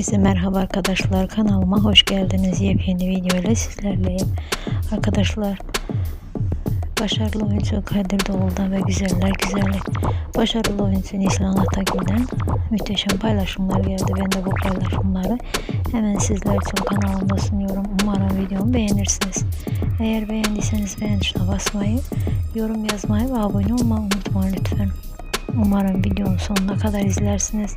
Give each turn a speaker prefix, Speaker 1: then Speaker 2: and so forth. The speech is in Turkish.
Speaker 1: Herkese merhaba arkadaşlar. Kanalıma hoş geldiniz. Yepyeni video ile sizlerleyim. Arkadaşlar başarılı oyuncu Kadir Doğulu'dan ve güzeller güzeli. Başarılı oyuncu Nislan Atagül'den müthişem paylaşımlar geldi. Ben de bu paylaşımları hemen sizler için kanalımda sunuyorum. Umarım videomu beğenirsiniz. Eğer beğendiyseniz beğen tuşuna basmayı yorum yazmayı ve abone olmayı unutmayın lütfen. Umarım videonun sonuna kadar izlersiniz